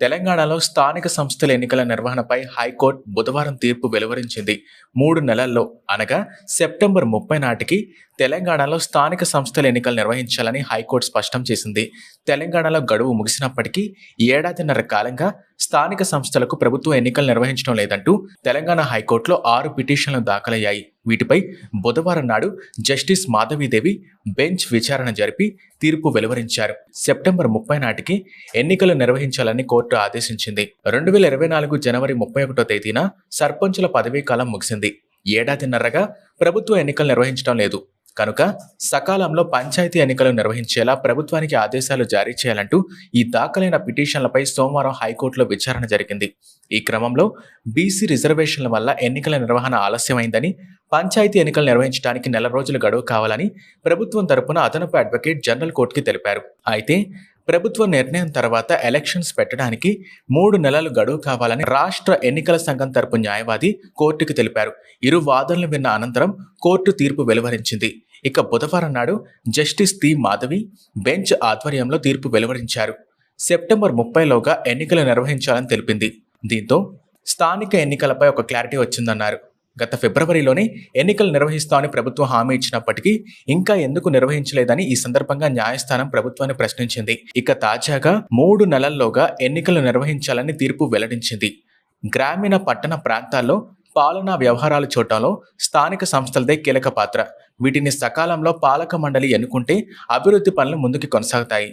తెలంగాణలో స్థానిక సంస్థల ఎన్నికల నిర్వహణపై హైకోర్టు బుధవారం తీర్పు వెలువరించింది. మూడు నెలల్లో అనగా సెప్టెంబర్ ముప్పై నాటికి తెలంగాణలో స్థానిక సంస్థల ఎన్నికలు నిర్వహించాలని హైకోర్టు స్పష్టం చేసింది. తెలంగాణలో గడువు ముగిసినప్పటికీ ఏడాదిన్నర కాలంగా స్థానిక సంస్థలకు ప్రభుత్వం ఎన్నికలు నిర్వహించడం లేదంటూ తెలంగాణ హైకోర్టులో ఆరు పిటిషన్లు దాఖలయ్యాయి. వీటిపై బుధవారం నాడు జస్టిస్ మాధవీదేవి బెంచ్ విచారణ జరిపి తీర్పు వెలువరించారు. సెప్టెంబర్ ముప్పై నాటికి ఎన్నికలు నిర్వహించాలని కోర్టు ఆదేశించింది. రెండు వేల ఇరవై నాలుగు జనవరి ముప్పై ఒకటో తేదీన సర్పంచుల పదవీ కాలం ముగిసింది. ఏడాదిన్నరగా ప్రభుత్వ ఎన్నికలు నిర్వహించడం లేదు. కనుక సకాలంలో పంచాయతీ ఎన్నికలు నిర్వహించేలా ప్రభుత్వానికి ఆదేశాలు జారీ చేయాలంటూ ఈ దాఖలైన పిటిషన్లపై సోమవారం హైకోర్టులో విచారణ జరిగింది. ఈ క్రమంలో బీసీ రిజర్వేషన్ల వల్ల ఎన్నికల నిర్వహణ ఆలస్యమైందని పంచాయతీ ఎన్నికలు నిర్వహించడానికి నెల రోజులు గడువు కావాలని ప్రభుత్వం తరపున అదనపు అడ్వకేట్ జనరల్ కోర్టుకి తెలిపారు. అయితే ప్రభుత్వ నిర్ణయం తర్వాత ఎలక్షన్స్ పెట్టడానికి మూడు నెలలు గడువు కావాలని రాష్ట్ర ఎన్నికల సంఘం తరపు న్యాయవాది కోర్టుకు తెలిపారు. ఇరు వాదనలు విన్న అనంతరం కోర్టు తీర్పు వెలువరించింది. ఇక బుధవారం నాడు జస్టిస్ తి మాధవి బెంచ్ ఆధ్వర్యంలో తీర్పు వెలువరించారు. సెప్టెంబర్ ముప్పైలోగా ఎన్నికలు నిర్వహించాలని తెలిపింది. దీంతో స్థానిక ఎన్నికలపై ఒక క్లారిటీ వచ్చిందన్నారు. గత ఫిబ్రవరిలోనే ఎన్నికలు నిర్వహిస్తామని ప్రభుత్వం హామీ ఇచ్చినప్పటికీ ఇంకా ఎందుకు నిర్వహించలేదని ఈ సందర్భంగా న్యాయస్థానం ప్రభుత్వాన్ని ప్రశ్నించింది. ఇక తాజాగా మూడు నెలల్లోగా ఎన్నికలు నిర్వహించాలని తీర్పు వెల్లడించింది. గ్రామీణ పట్టణ ప్రాంతాల్లో పాలనా వ్యవహారాలు చూడటంలో స్థానిక సంస్థలదే కీలక పాత్ర. వీటిని సకాలంలో పాలక మండలి ఎన్నుకుంటే అభివృద్ధి పనులు ముందుకు కొనసాగుతాయి.